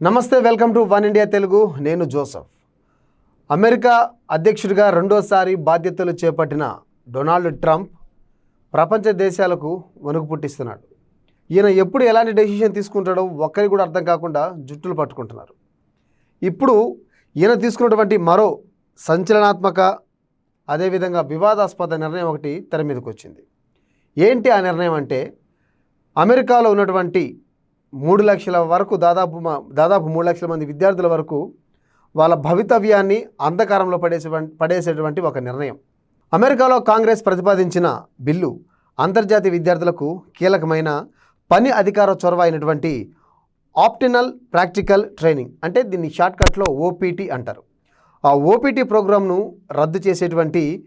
నమస్తే welcome to one India Telugu. నేను Joseph. America అధ్యక్షుడిగా రెండోసారి బాధ్యతలు చేపట్టిన డొనాల్డ్ ట్రంప్ ప్రపంచ దేశాలకు వణుకు పుట్టిస్తున్నాడు. ఈయన ఎప్పుడు ఎలాంటి డెసిషన్ తీసుకుంటాడో ఒక్కరికి కూడా అర్థం కాకుండా జుట్టులు పట్టుకుంటున్నారు. ఇప్పుడు ఈయన తీసుకున్నటువంటి మరో సంచలనాత్మక అదేవిధంగా వివాదాస్పద నిర్ణయం ఒకటి తెర మీదకి వచ్చింది ఏంటి ఆ నిర్ణయం అంటే అమెరికాలో ఉన్నటువంటి మూడు లక్షల వరకు దాదాపు మా- దాదాపు మూడు లక్షల మంది విద్యార్థుల వరకు వాళ్ళ భవితవ్యాన్ని అంధకారంలో పడేసే పడేసేటువంటి ఒక నిర్ణయం. అమెరికాలో కాంగ్రెస్ ప్రతిపాదించిన బిల్లు అంతర్జాతీయ విద్యార్థులకు కీలకమైన పని అధికార చొరవ అయినటువంటి ఆప్టినల్ ప్రాక్టికల్ ట్రైనింగ్ అంటే దీన్ని షార్ట్కట్లో ఓపీటీ అంటారు. ఆ ఓపీటీ ప్రోగ్రామ్ను రద్దు చేసేటువంటి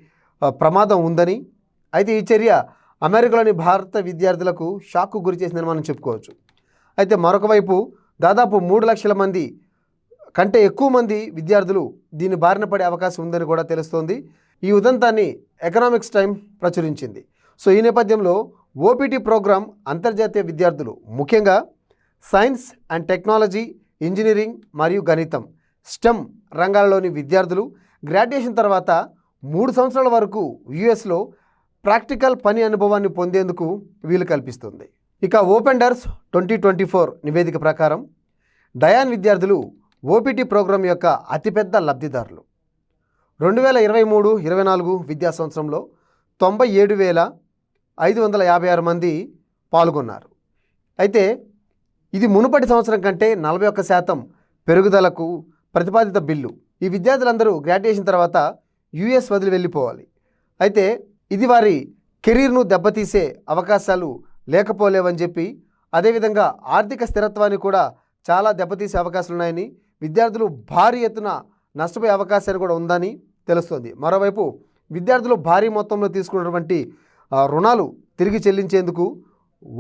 ప్రమాదం ఉందని అయితే ఈ చర్య అమెరికాలోని భారత విద్యార్థులకు షాక్కు గురి చేసిందని మనం చెప్పుకోవచ్చు. అయితే మరొక వైపు దాదాపు మూడు లక్షల మంది కంటే ఎక్కువ మంది విద్యార్థులు దీని బారిన పడే అవకాశం ఉందని కూడా తెలుస్తోంది. ఈ ఉదంతాన్ని ఎకనామిక్స్ టైం ప్రచురించింది. సో ఈ నేపథ్యంలో ఓపీటీ ప్రోగ్రాం అంతర్జాతీయ విద్యార్థులు ముఖ్యంగా సైన్స్ అండ్ టెక్నాలజీ ఇంజనీరింగ్ మరియు గణితం స్టెమ్ రంగాలలోని విద్యార్థులు గ్రాడ్యుయేషన్ తర్వాత మూడు సంవత్సరాల వరకు యుఎస్లో ప్రాక్టికల్ పని అనుభవాన్ని పొందేందుకు వీలు కల్పిస్తుంది. ఇక ఓపెండర్స్ ట్వంటీ ట్వంటీ ఫోర్ నివేదిక ప్రకారం డయాన్ విద్యార్థులు ఓపీటీ ప్రోగ్రాం యొక్క అతిపెద్ద లబ్ధిదారులు. రెండు వేల ఇరవై మూడు ఇరవై నాలుగు విద్యా సంవత్సరంలో తొంభై ఏడు వేల ఐదు వందల యాభై ఆరు మంది పాల్గొన్నారు. అయితే ఇది మునుపటి సంవత్సరం కంటే నలభై ఒక్క శాతం పెరుగుదలకు ప్రతిపాదిత బిల్లు. ఈ విద్యార్థులందరూ గ్రాడ్యుయేషన్ తర్వాత యుఎస్ వదిలి వెళ్ళిపోవాలి. అయితే ఇది వారి కెరీర్ను దెబ్బతీసే అవకాశాలు లేకపోలేవని చెప్పి అదేవిధంగా ఆర్థిక స్థిరత్వాన్ని కూడా చాలా దెబ్బతీసే అవకాశాలు ఉన్నాయని విద్యార్థులు భారీ ఎత్తున నష్టపోయే అవకాశాలు కూడా ఉందని తెలుస్తుంది. మరోవైపు విద్యార్థులు భారీ మొత్తంలో తీసుకున్నటువంటి రుణాలు తిరిగి చెల్లించేందుకు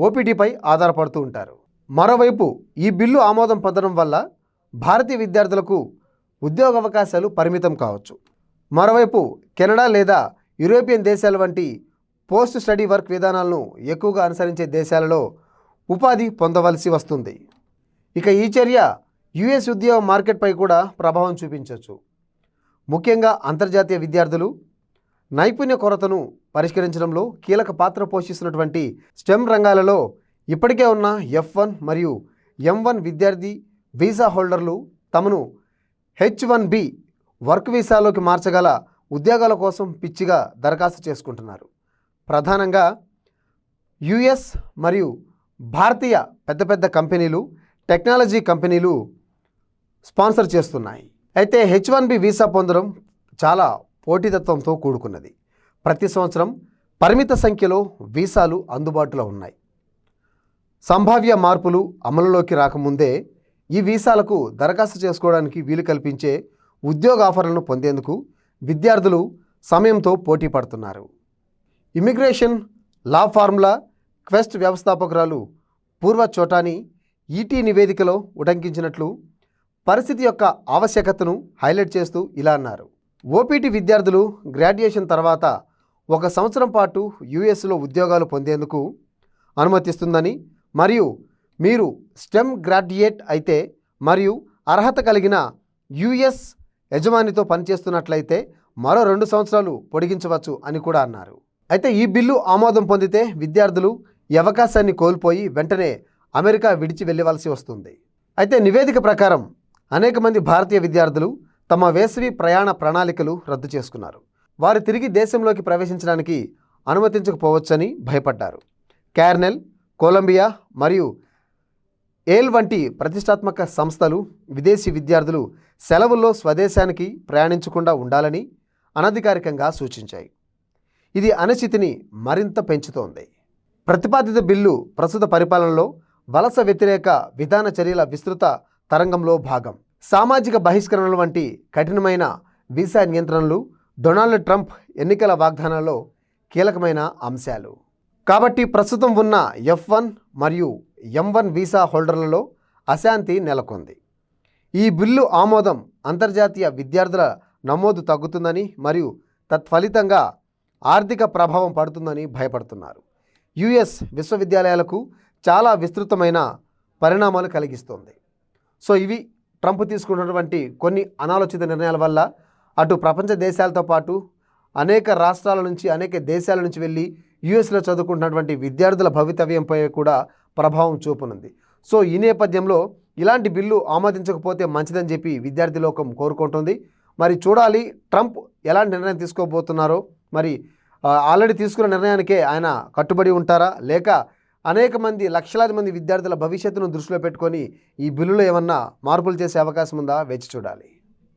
ఓపీటీపై ఆధారపడుతూ ఉంటారు. మరోవైపు ఈ బిల్లు ఆమోదం పొందడం వల్ల భారతీయ విద్యార్థులకు ఉద్యోగ అవకాశాలు పరిమితం కావచ్చు. మరోవైపు కెనడా లేదా యూరోపియన్ దేశాల వంటి పోస్ట్ స్టడీ వర్క్ విధానాలను ఎక్కువగా అనుసరించే దేశాలలో ఉపాధి పొందవలసి వస్తుంది. ఇక ఈ చర్య యుఎస్ ఉద్యోగ మార్కెట్పై కూడా ప్రభావం చూపించవచ్చు ముఖ్యంగా అంతర్జాతీయ విద్యార్థులు నైపుణ్య కొరతను పరిష్కరించడంలో కీలక పాత్ర పోషిస్తున్నటువంటి స్టెమ్ రంగాలలో ఇప్పటికే ఉన్న ఎఫ్ వన్ మరియు ఎం వన్ విద్యార్థి వీసా హోల్డర్లు తమను హెచ్ వన్ బి వర్క్ వీసాలోకి మార్చగల ఉద్యోగాల కోసం పిచ్చిగా దరఖాస్తు చేసుకుంటున్నారు. ప్రధానంగా యుఎస్ మరియు భారతీయ పెద్ద పెద్ద కంపెనీలు టెక్నాలజీ కంపెనీలు స్పాన్సర్ చేస్తున్నాయి. అయితే హెచ్ వన్ బి వీసా పొందడం చాలా పోటీతత్వంతో కూడుకున్నది. ప్రతి సంవత్సరం పరిమిత సంఖ్యలో వీసాలు అందుబాటులో ఉన్నాయి. సంభావ్య మార్పులు అమలులోకి రాకముందే ఈ వీసాలకు దరఖాస్తు చేసుకోవడానికి వీలు కల్పించే ఉద్యోగ ఆఫర్లను పొందేందుకు విద్యార్థులు సమయంతో పోటీ పడుతున్నారు. ఇమిగ్రేషన్ లా ఫార్ములా క్వెస్ట్ వ్యవస్థాపకురాలు పూర్వ చోటాని ఈటీ నివేదికలో ఉటంకించినట్లు పరిస్థితి యొక్క ఆవశ్యకతను హైలైట్ చేస్తూ ఇలా అన్నారు. ఓపీటీ విద్యార్థులు గ్రాడ్యుయేషన్ తర్వాత ఒక సంవత్సరం పాటు యుఎస్లో ఉద్యోగాలు పొందేందుకు అనుమతిస్తుందని మరియు మీరు స్టెమ్ గ్రాడ్యుయేట్ అయితే మరియు అర్హత కలిగిన యుఎస్ యజమానితో పనిచేస్తున్నట్లయితే మరో రెండు సంవత్సరాలు పొడిగించవచ్చు అని కూడా అన్నారు. అయితే ఈ బిల్లు ఆమోదం పొందితే విద్యార్థులు ఈ అవకాశాన్ని కోల్పోయి వెంటనే అమెరికా విడిచి వెళ్ళవలసి వస్తుంది. అయితే నివేదిక ప్రకారం అనేక మంది భారతీయ విద్యార్థులు తమ వేసవి ప్రయాణ ప్రణాళికలు రద్దు చేసుకున్నారు. వారు తిరిగి దేశంలోకి ప్రవేశించడానికి అనుమతించకపోవచ్చని భయపడ్డారు. క్యార్నెల్ కొలంబియా మరియు ఏల్ వంటి ప్రతిష్టాత్మక సంస్థలు విదేశీ విద్యార్థులు సెలవుల్లో స్వదేశానికి ప్రయాణించకుండా ఉండాలని అనధికారికంగా సూచించాయి. ఇది అనిశ్చితిని మరింత పెంచుతోంది. ప్రతిపాదిత బిల్లు ప్రస్తుత పరిపాలనలో వలస వ్యతిరేక విధాన చర్యల విస్తృత తరంగంలో భాగం. సామాజిక బహిష్కరణలు వంటి కఠినమైన వీసా నియంత్రణలు డొనాల్డ్ ట్రంప్ ఎన్నికల వాగ్దానాల్లో కీలకమైన అంశాలు. కాబట్టి ప్రస్తుతం ఉన్న ఎఫ్ వన్ మరియు ఎం వన్ వీసా హోల్డర్లలో అశాంతి నెలకొంది. ఈ బిల్లు ఆమోదం అంతర్జాతీయ విద్యార్థుల నమోదు తగ్గుతుందని మరియు తత్ఫలితంగా ఆర్థిక ప్రభావం పడుతుందని భయపడుతున్నారు. యుఎస్ విశ్వవిద్యాలయాలకు చాలా విస్తృతమైన పరిణామాలు కలిగిస్తుంది. సో ఇవి ట్రంప్ తీసుకున్నటువంటి కొన్ని అనాలోచిత నిర్ణయాల వల్ల అటు ప్రపంచ దేశాలతో పాటు అనేక రాష్ట్రాల నుంచి అనేక దేశాల నుంచి వెళ్ళి యుఎస్లో చదువుకుంటున్నటువంటి విద్యార్థుల భవితవ్యంపై కూడా ప్రభావం చూపనుంది. సో ఈ నేపథ్యంలో ఇలాంటి బిల్లు ఆమోదించకపోతే మంచిదని చెప్పి విద్యార్థి లోకం కోరుకుంటుంది. మరి చూడాలి ట్రంప్ ఎలాంటి నిర్ణయం తీసుకోబోతున్నారో. మరి ఆల్రెడీ తీసుకున్న నిర్ణయానికే ఆయన కట్టుబడి ఉంటారా? లేక అనేక మంది లక్షలాది మంది విద్యార్థుల భవిష్యత్తును దృష్టిలో పెట్టుకొని ఈ బిల్లులో ఏమన్నా మార్పులు చేసే అవకాశం ఉందా? వేచి చూడాలి.